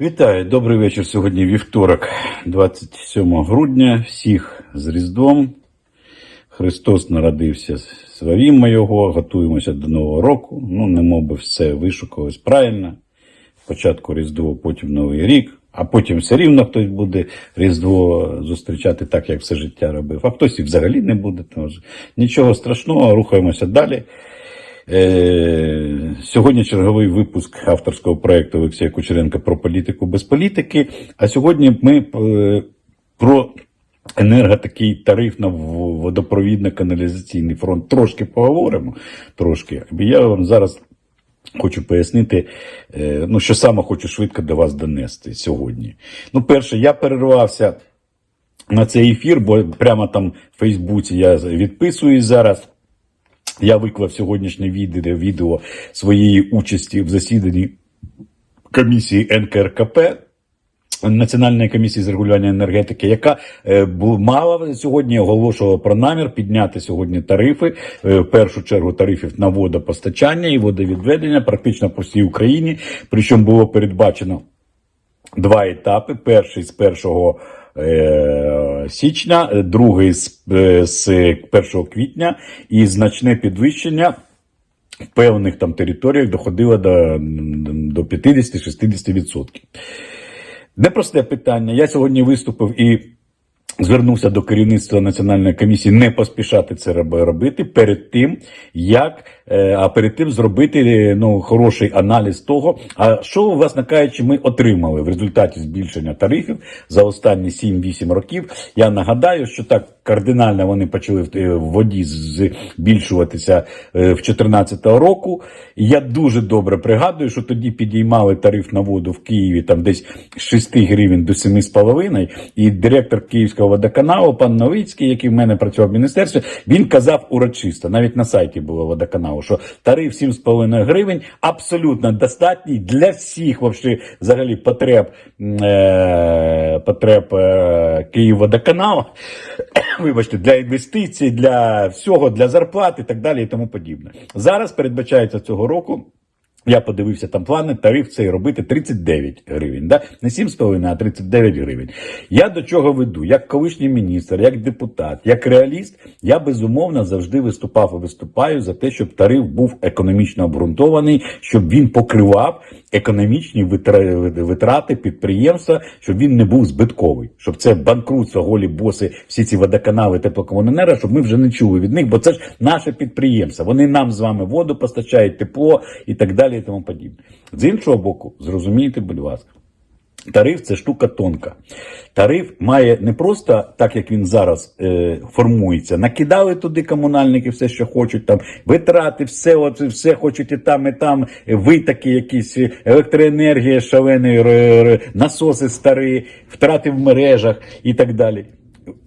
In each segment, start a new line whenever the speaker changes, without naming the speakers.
Вітаю, добрий вечір. Сьогодні вівторок, 27 грудня. Всіх з Різдвом. Христос народився свавімо його, готуємося до Нового року. Ну, не мов би все вишукалось правильно. Спочатку Різдво, потім Новий рік, а потім все рівно хтось буде Різдво зустрічати так, як все життя робив. А хтось і взагалі не буде. Тож нічого страшного, рухаємося далі. Е, Сьогодні черговий випуск авторського проєкту Олексія Кучеренка про політику без політики. А сьогодні ми е, про енерготакий тариф на водопровідно-каналізаційний фронт трошки поговоримо. Трошки. Я вам зараз хочу пояснити, е, ну, що саме хочу швидко до вас донести сьогодні. Ну, перше, я перервався на цей ефір, бо прямо там в Фейсбуці я відписуюсь зараз. Я виклав сьогоднішнє відео, відео своєї участі в засіданні комісії НКРКП. Національної комісії з регулювання енергетики, яка е, мала сьогодні оголошувала про намір підняти сьогодні тарифи, е, в першу чергу тарифів на водопостачання і водовідведення практично по всій Україні. Причому було передбачено два етапи: перший з 1 е, січня, е, другий з, е, з 1 квітня, і значне підвищення в певних там територіях доходило до, до 50-60%. Непросте питання. Я сьогодні виступив і звернувся до керівництва національної комісії не поспішати це робити перед тим, як е, а перед тим зробити е, ну хороший аналіз того, а що, власне кажучи, ми отримали в результаті збільшення тарифів за останні 7-8 років. Я нагадаю, що так кардинально вони почали в е, воді збільшуватися в 2014 року. Я дуже добре пригадую, що тоді підіймали тариф на воду в Києві там десь з 6 гривень до 7,5. І директор Київського водоканалу, пан Новицький, який в мене працював в міністерстві, він казав урочисто, навіть на сайті було водоканалу, що тариф 7,5 гривень абсолютно достатній для всіх вообще, взагалі потреб, е, потреб е, Київводоканалу. Вибачте, для інвестицій, для всього, для зарплат і так далі, і тому подібне. Зараз передбачається цього року. Я подивився там плани, тариф цей робити 39 гривень. Да? Не 7,5, а 39 гривень. Я до чого веду? Як колишній міністр, як депутат, як реаліст, я безумовно завжди виступав і виступаю за те, щоб тариф був економічно обґрунтований, щоб він покривав економічні витра- витрати підприємства, щоб він не був збитковий, щоб це банкрутство, голі боси, всі ці водоканали, теплокомуненерго, щоб ми вже не чули від них, бо це ж наше підприємство. Вони нам з вами воду постачають, тепло і так далі, і тому подібне. З іншого боку, зрозумійте, будь ласка. Тариф це штука тонка. Тариф має не просто так, як він зараз е, формується. Накидали туди комунальники все, що хочуть, там витрати, все, от, все хочуть і там, і там, витоки, якісь е, електроенергія, р- насоси старі, втрати в мережах і так далі.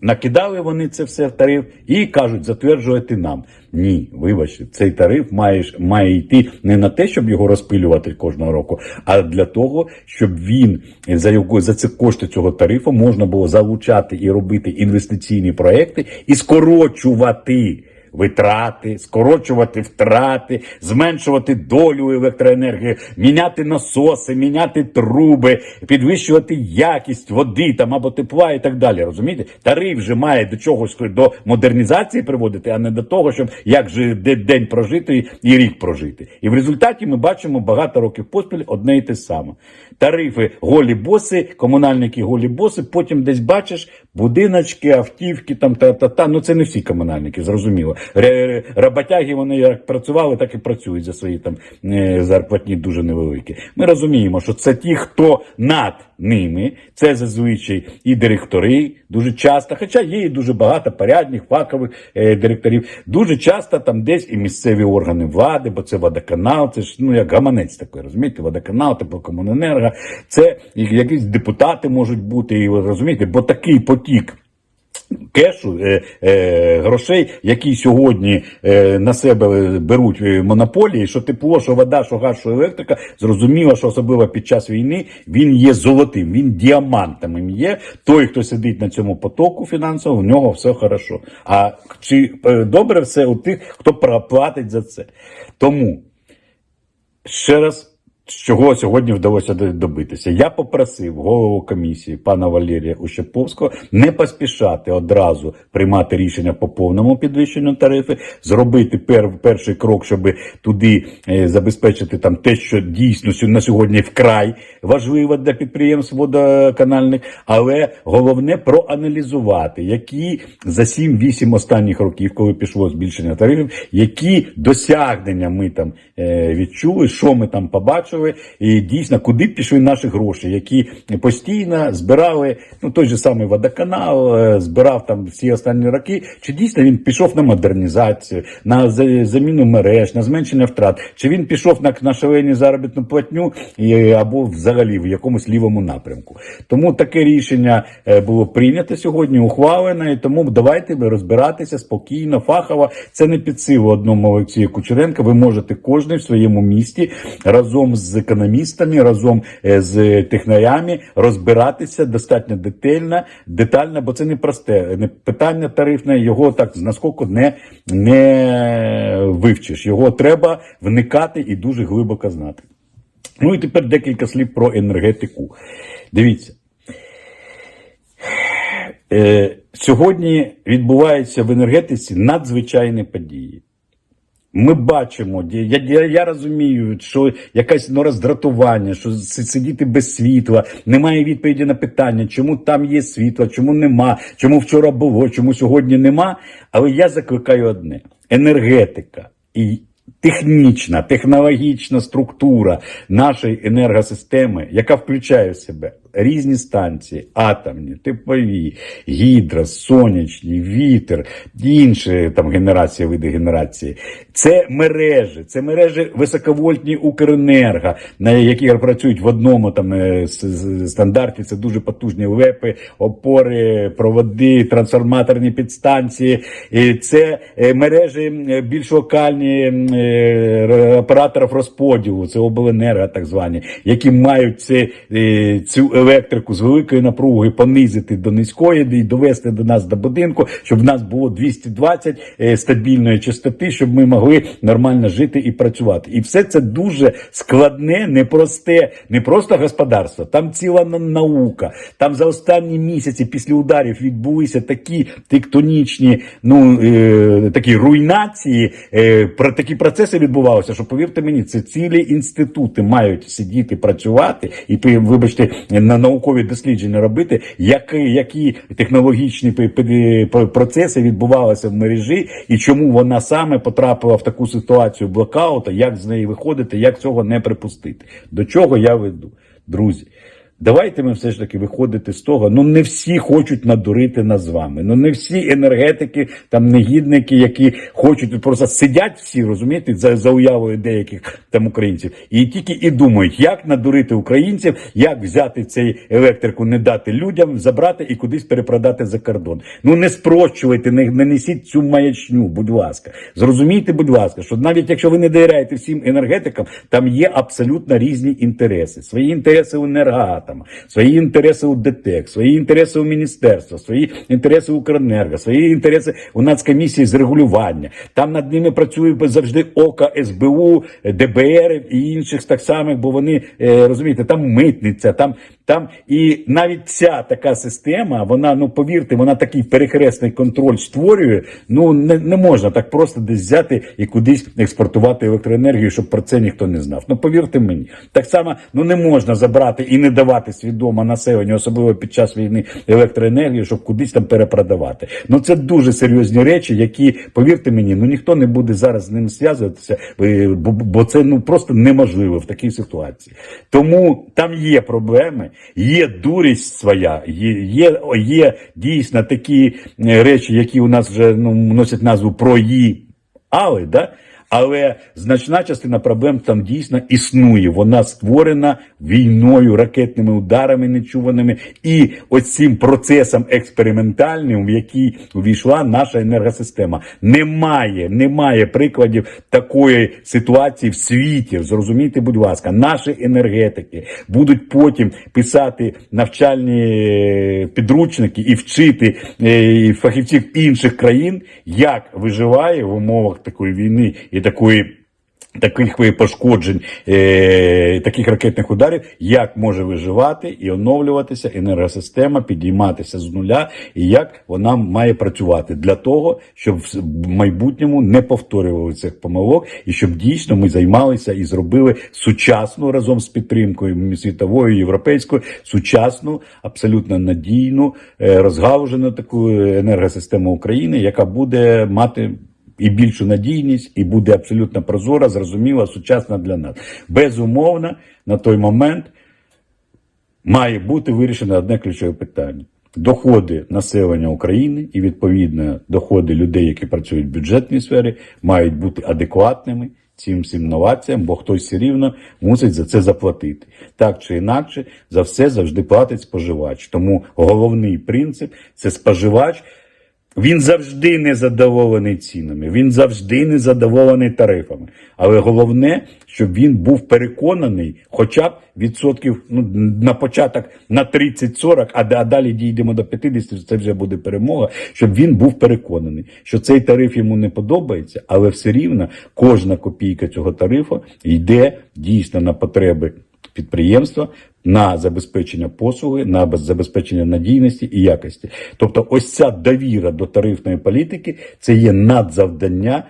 Накидали вони це все в тариф і кажуть, затверджувати нам. Ні, вибачте, цей тариф має, має йти не на те, щоб його розпилювати кожного року, а для того, щоб він за його за ці кошти цього тарифу можна було залучати і робити інвестиційні проекти і скорочувати. Витрати, скорочувати втрати, зменшувати долю електроенергії, міняти насоси, міняти труби, підвищувати якість води там або тепла і так далі. Розумієте? Тариф же має до чогось до модернізації приводити, а не до того, щоб як же день прожити і рік прожити. І в результаті ми бачимо багато років поспіль одне і те саме. Тарифи голі боси, комунальники голі боси, потім десь бачиш будиночки, автівки, там та та та. Ну це не всі комунальники, зрозуміло. Роботяги вони як працювали, так і працюють за свої там е, зарплатні дуже невеликі. Ми розуміємо, що це ті, хто над ними, це зазвичай і директори дуже часто, хоча є і дуже багато порядних, фахових е, директорів. Дуже часто там десь і місцеві органи влади, бо це водоканал, це ж ну як гаманець такий, розумієте, водоканал, теплокомуненерго, це якісь депутати можуть бути, і розумієте, бо такий потік. Кешу е, е, грошей, які сьогодні е, на себе беруть е, монополії, що тепло, що вода, що газ, що електрика, зрозуміло, що особливо під час війни він є золотим, він діамантом є. Той, хто сидить на цьому потоку фінансовому, в нього все хорошо. А чи е, добре все у тих, хто платить за це? Тому ще раз чого сьогодні вдалося добитися. Я попросив голову комісії пана Валерія Ущеповського не поспішати одразу приймати рішення по повному підвищенню тарифи, зробити пер, перший крок, щоб туди е, забезпечити там те, що дійсно на сьогодні вкрай важливо для підприємств водоканальних, але головне проаналізувати, які за 7-8 останніх років, коли пішло збільшення тарифів, які досягнення ми там е, відчули, що ми там побачили, і дійсно куди пішли наші гроші, які постійно збирали ну той же самий водоканал, е, збирав там всі останні роки. Чи дійсно він пішов на модернізацію, на заміну мереж, на зменшення втрат? Чи він пішов на, на шалені заробітну платню або взагалі в якомусь лівому напрямку? Тому таке рішення е, було прийнято сьогодні, ухвалене. І тому давайте розбиратися спокійно, фахово. Це не під силу одному Олексію Кучеренка. Ви можете кожен в своєму місті разом з економістами, разом е, з технарями розбиратися достатньо детально, детально, бо це не просте не питання тарифне. Його так з наскоку не, не вивчиш. Його треба вникати і дуже глибоко знати. Ну і тепер декілька слів про енергетику. Дивіться. Е, сьогодні відбуваються в енергетиці надзвичайні події. Ми бачимо, я, я, я розумію, що якесь ну, роздратування, що сидіти без світла, немає відповіді на питання, чому там є світло, чому нема, чому вчора було, чому сьогодні нема. Але я закликаю одне: енергетика і технічна, технологічна структура нашої енергосистеми, яка включає в себе різні станції, атомні, теплові, гідро, сонячні, вітер, інші там генерації, види генерації. Це мережі, це мережі високовольтні Укренерго, на які працюють в одному там е, стандарті. Це дуже потужні лепи, опори, проводи, трансформаторні підстанції. Це е, мережі більш локальні е, операторів розподілу, це обленерго, так звані, які мають е, цю електрику з великої напруги понизити до низької і довести до нас до будинку, щоб в нас було 220 е, стабільної частоти, щоб ми могли нормально жити і працювати. І все це дуже складне, непросте, не просто господарство, там ціла наука. Там за останні місяці після ударів відбулися такі тектонічні, ну е, такі руйнації, е, про такі процеси відбувалися, що повірте мені, це цілі інститути мають сидіти, працювати і вибачте на наукові дослідження робити, які, які технологічні процеси відбувалися в мережі, і чому вона саме потрапила в таку ситуацію блокаута, як з неї виходити, як цього не припустити. До чого я веду, друзі? Давайте ми все ж таки виходити з того. Ну не всі хочуть надурити нас з вами. Ну не всі енергетики, там негідники, які хочуть просто сидять всі, розумієте, за, за уявою деяких там українців, і тільки і думають, як надурити українців, як взяти цей електрику, не дати людям, забрати і кудись перепродати за кордон. Ну не спрощуйте, не, не несіть цю маячню, будь ласка. Зрозумійте, будь ласка, що навіть якщо ви не довіряєте всім енергетикам, там є абсолютно різні інтереси. Свої інтереси у енергоатома, свої інтереси у ДТЕК, свої інтереси у міністерства, свої інтереси Укренерго, свої інтереси у Нацкомісії з регулювання. Там над ними працює завжди ОКА, СБУ, ДБР і інших так самих, бо вони е, розумієте, там митниця, там. Там і навіть ця така система, вона, ну повірте, вона такий перехресний контроль створює. Ну не, не можна так просто десь взяти і кудись експортувати електроенергію, щоб про це ніхто не знав. Ну повірте мені, так само ну не можна забрати і не давати свідомо населенню, особливо під час війни, електроенергію, щоб кудись там перепродавати. Ну це дуже серйозні речі, які повірте мені, ну ніхто не буде зараз з ним зв'язуватися, е, бо, це ну просто неможливо в такій ситуації. Тому там є проблеми, є дурість своя, є, є, є дійсно такі е, речі, які у нас вже ну, носять назву прої. Але, да? Але значна частина проблем там дійсно існує. Вона створена війною, ракетними ударами нечуваними і оцим процесом експериментальним, в який увійшла наша енергосистема. Немає, немає прикладів такої ситуації в світі. Зрозумійте, будь ласка, наші енергетики будуть потім писати навчальні е, підручники і вчити е, фахівців інших країн, як виживає в умовах такої війни і такої таких пошкоджень, е, таких ракетних ударів, як може виживати і оновлюватися енергосистема, підійматися з нуля, і як вона має працювати для того, щоб в майбутньому не повторювали цих помилок, і щоб дійсно ми займалися і зробили сучасну разом з підтримкою світовою, європейською, сучасну, абсолютно надійну, е, розгалужену таку енергосистему України, яка буде мати і більшу надійність, і буде абсолютно прозора, зрозуміла, сучасна для нас. Безумовно, на той момент має бути вирішено одне ключове питання. Доходи населення України і відповідно доходи людей, які працюють в бюджетній сфері, мають бути адекватними цим всім новаціям, бо хтось все рівно мусить за це заплатити. Так чи інакше, за все завжди платить споживач. Тому головний принцип це споживач. Він завжди не задоволений цінами, він завжди не задоволений тарифами. Але головне, щоб він був переконаний, хоча б відсотків ну, на початок на 30-40, а, а далі дійдемо до 50, це вже буде перемога. Щоб він був переконаний, що цей тариф йому не подобається, але все рівно кожна копійка цього тарифу йде дійсно на потреби підприємства на забезпечення послуги, на забезпечення надійності і якості. Тобто, ось ця довіра до тарифної політики це є надзавдання.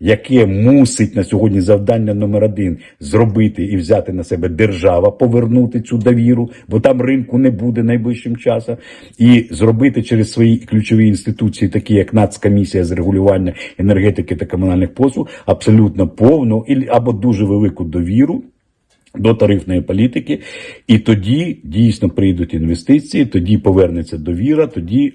Яке мусить на сьогодні завдання номер один зробити і взяти на себе держава, повернути цю довіру, бо там ринку не буде найближчим часом, і зробити через свої ключові інституції, такі як Нацкомісія з регулювання енергетики та комунальних послуг, абсолютно повну або дуже велику довіру до тарифної політики, і тоді дійсно прийдуть інвестиції, тоді повернеться довіра, тоді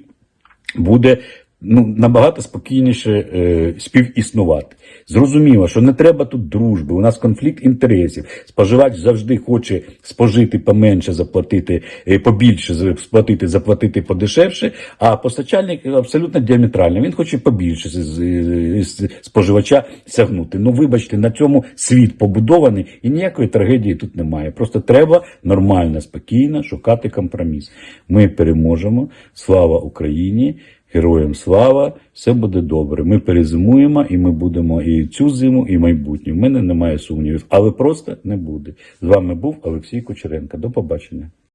буде ну, набагато спокійніше е, співіснувати. Зрозуміло, що не треба тут дружби, у нас конфлікт інтересів. Споживач завжди хоче спожити поменше, заплатити е, побільше, сплатити, заплатити подешевше, а постачальник абсолютно діаметрально. Він хоче побільше з, з- з споживача сягнути. Ну, вибачте, на цьому світ побудований і ніякої трагедії тут немає. Просто треба нормально, спокійно шукати компроміс. Ми переможемо. Слава Україні! Героям слава, все буде добре. Ми перезимуємо і ми будемо і цю зиму, і майбутню. В мене немає сумнівів, але просто не буде. З вами був Олексій Кучеренко. До побачення.